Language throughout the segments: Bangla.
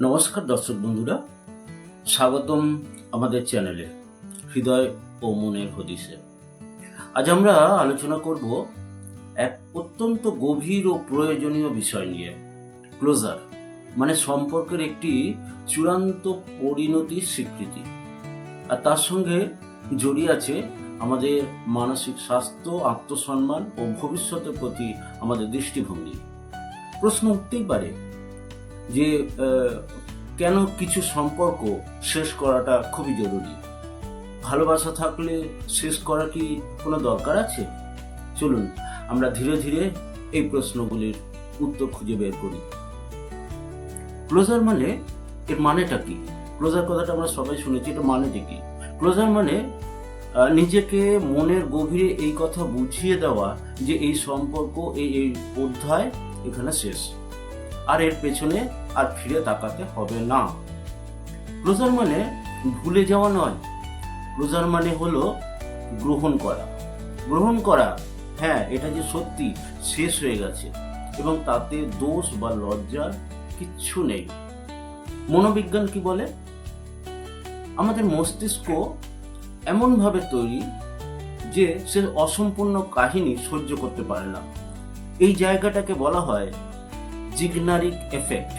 নমস্কার দর্শক বন্ধুরা, স্বাগতম আমাদের চ্যানেলে, হৃদয় ও মনের হদিসে। আজ আমরা আলোচনা করব এক অত্যন্ত গভীর ও প্রয়োজনীয় বিষয় নিয়ে ক্লোজার মানে সম্পর্কের একটি চূড়ান্ত পরিণতির স্বীকৃতি। আর তার সঙ্গে জড়িয়ে আছে আমাদের মানসিক স্বাস্থ্য, আত্মসম্মান ও ভবিষ্যতের প্রতি আমাদের দৃষ্টিভঙ্গি। প্রশ্ন উঠতেই পারে যে কেন কিছু সম্পর্ক শেষ করাটা খুবই জরুরি? ভালোবাসা থাকলে শেষ করা কি কোনো দরকার আছে? চলুন, আমরা ধীরে ধীরে এই প্রশ্নগুলির উত্তর খুঁজে বের করি। ক্লোজার মানে এর মানেটা কি? ক্লোজার কথাটা আমরা সবাই শুনেছি, এটা মানেটা কি? ক্লোজার মানে নিজেকে মনের গভীরে এই কথা বুঝিয়ে দেওয়া যে এই সম্পর্ক, এই এই অধ্যায় এখানে শেষ। আর এর পেছনে আর ফিরে তাকাতে হবে না। ক্লোজার মানে ভুলে যাওয়া নয়। ক্লোজার মানে হলো গ্রহণ করা। গ্রহণ করা হ্যাঁ এটা যে সত্যি, শেষ হয়ে গেছে। এবং তাতে দোষ বা লজ্জার কিচ্ছু নেই। মনোবিজ্ঞান কি বলে? আমাদের মস্তিষ্ক এমনভাবে তৈরি যে সে অসম্পূর্ণ কাহিনী সহ্য করতে পারে না। এই জায়গাটাকে বলা হয় জিগনারিক এফেক্ট।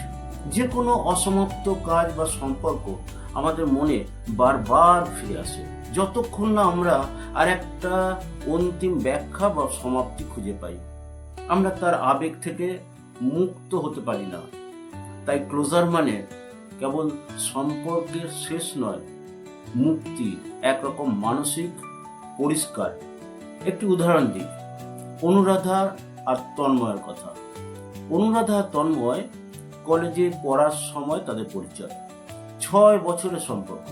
যে কোনো অসমাপ্ত কাজ বা সম্পর্ক আমাদের মনে বারবার ফিরে আসে। যতক্ষণ না আমরা আর একটা অন্তিম ব্যাখ্যা বা সমাপ্তি খুঁজে পাই। আমরা তার আবেগ থেকে মুক্ত হতে পারি না। তাই ক্লোজার মানে কেবল সম্পর্কের শেষ নয়, মুক্তি একরকম মানসিক পরিষ্কার। একটি উদাহরণ দিই, অনুরাধা আর তন্ময়ের কথা। অনুরাধা তন্ময় কলেজে পড়ার সময় তাদের পরিচয়। ছয় বছরের সম্পর্ক।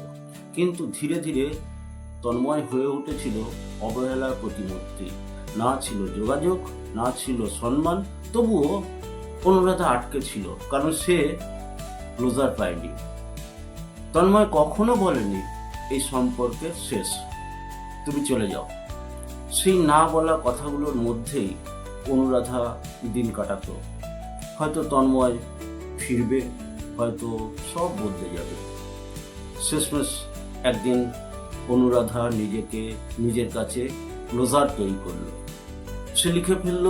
কিন্তু ধীরে ধীরে তন্ময় হয়ে উঠেছিল অবহেলার প্রতিমূর্তি। না ছিল যোগাযোগ, না ছিল সম্মান, তবুও অনুরাধা আটকে ছিল, কারণ সে ক্লোজার পায়নি। তন্ময় কখনো বলেনি, এই সম্পর্কের শেষ। তুমি চলে যাও। সেই না বলা কথাগুলোর মধ্যেই অনুরাধা দিন কাটাতো। হয়তো তন্ময় ফিরবে, হয়তো সব বদলে যাবে। শেষমেশ একদিন অনুরাধা নিজেকে নিজের কাছে ক্লোজার তৈরি করল। সে লিখে ফেলল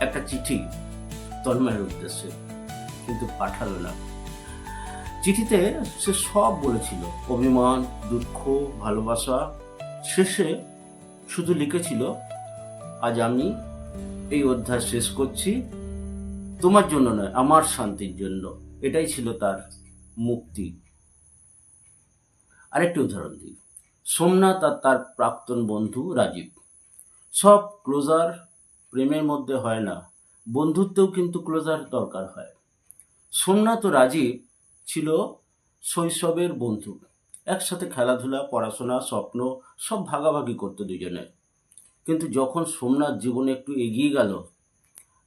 একটা চিঠি তন্ময়ের উদ্দেশ্যে, কিন্তু পাঠালো না। চিঠিতে সে সব বলেছিল, অভিমান, দুঃখ, ভালোবাসা। শেষে শুধু লিখেছিল, আজ আমি এই অধ্যায় শেষ করছি। তোমার জন্য নয়, আমার শান্তির জন্য। এটাই ছিল তার মুক্তি। আরেকটি উদাহরণ দিই। সোমনাথ আর তার প্রাক্তন বন্ধু রাজীব। সব ক্লোজার প্রেমের মধ্যে হয় না, বন্ধুত্বেও কিন্তু ক্লোজার দরকার হয়। সোমনাথ ও রাজীব ছিল শৈশবের বন্ধু। একসাথে খেলাধুলা, পড়াশোনা, স্বপ্ন, সব ভাগাভাগি করতো দুজনে। কিন্তু যখন সোমনাথ জীবনে একটু এগিয়ে গেল,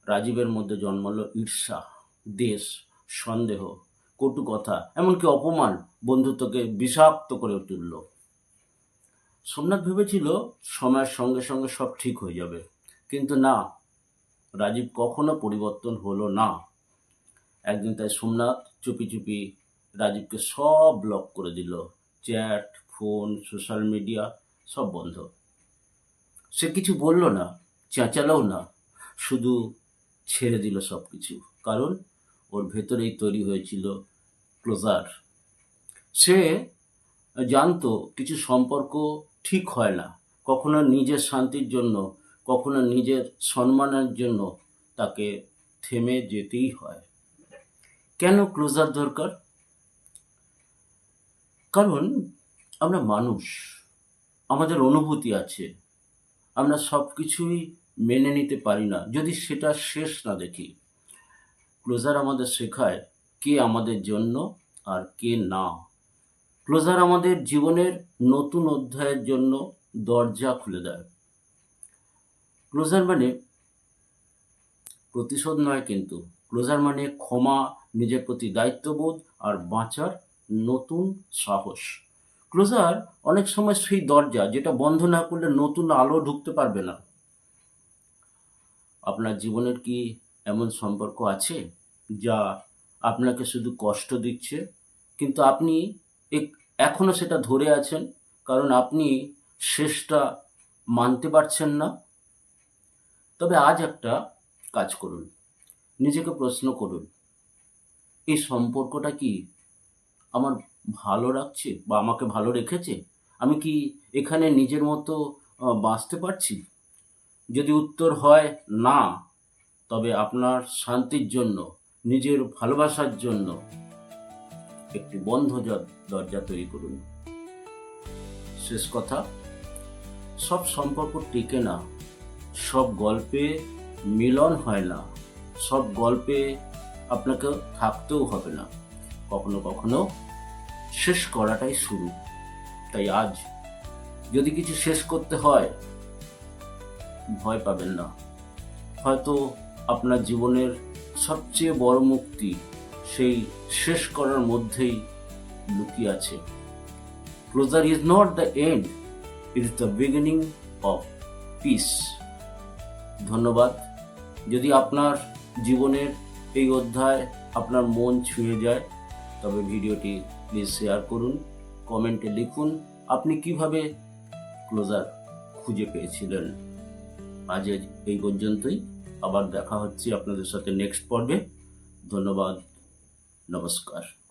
রাজীবের মধ্যে জন্মালো ঈর্ষা, দেশ, সন্দেহ, কটু কথা, এমনকি অপমান, বন্ধুত্বকে বিষাক্ত করে তুলল। সোমনাথ ভেবেছিল সময়ের সঙ্গে সঙ্গে সব ঠিক হয়ে যাবে। কিন্তু না, রাজীব কখনো পরিবর্তন হলো না। একদিন তাই সোমনাথ চুপি চুপি রাজীবকে সব ব্লক করে দিল। চ্যাট, ফোন সোশ্যাল মিডিয়া সব বন্ধ। সে কিছু বলল না, চেঁচালোও না, শুধু ছেড়ে দিল সব কিছু কারণ ওর ভেতরেই তৈরি হয়েছিল ক্লোজার। সে জানতো কিছু সম্পর্ক ঠিক হয় না, কখনো নিজের শান্তির জন্য, কখনো নিজের সম্মানের জন্য তাকে থেমে যেতেই হয়। কেন ক্লোজার দরকার? কারণ আমরা মানুষ, আমাদের অনুভূতি আছে। আমরা সব কিছুই মেনে নিতে পারি না। যদি সেটা শেষ না দেখি, ক্লোজার আমাদের শেখায় কে আমাদের জন্য আর কে না। ক্লোজার আমাদের জীবনের নতুন অধ্যায়ের জন্য দরজা খুলে দেয়। ক্লোজার মানে প্রতিশোধ নয় কিন্তু, ক্লোজার মানে ক্ষমা, নিজের প্রতি দায়িত্ববোধ আর বাঁচার নতুন সাহস। ক্লোজার অনেক সময় সেই দরজা যেটা বন্ধ না করলে নতুন আলো ঢুকতে পারবে না। আপনার জীবনের কি এমন সম্পর্ক আছে যা আপনাকে শুধু কষ্ট দিচ্ছে? কিন্তু আপনি এক- এখনও সেটা ধরে আছেন, কারণ আপনি শেষটা মানতে পারছেন না। তবে আজ একটা কাজ করুন, নিজেকে প্রশ্ন করুন, এই সম্পর্কটা কি আমার ভালো রাখছে বা আমাকে ভালো রেখেছে? আমি কি এখানে নিজের মতো বাঁচতে পারছি? যদি উত্তর হয় না, তবে আপনার শান্তির জন্য, নিজের ভালোবাসার জন্য একটি বন্ধ দরজা তৈরি করুন। শেষ কথা, সব সম্পর্ক টিকে না। সব গল্পে মিলন হয় না। সব গল্পে আপনাকে থাকতেও হবে না। কখনো কখনো শেষ করাটাই শুরু। তাই আজ যদি কিছু শেষ করতে হয়, ভয় পাবেন না। হয়তো আপনার জীবনের সবচেয়ে বড় মুক্তি সেই শেষ করার মধ্যেই লুকিয়ে আছে। Closure is not the end it is the beginning of peace ধন্যবাদ। যদি আপনার জীবনের এই অধ্যায় আপনার মন ছুঁয়ে যায়, তবে ভিডিওটি প্লিজ শেয়ার করুন কমেন্টে লিখুন, আপনি কীভাবে ক্লোজার খুঁজে পেয়েছিলেন? আজ এই পর্যন্তই, আবার দেখা হচ্ছে আপনাদের সাথে নেক্সট পর্বে। ধন্যবাদ, নমস্কার।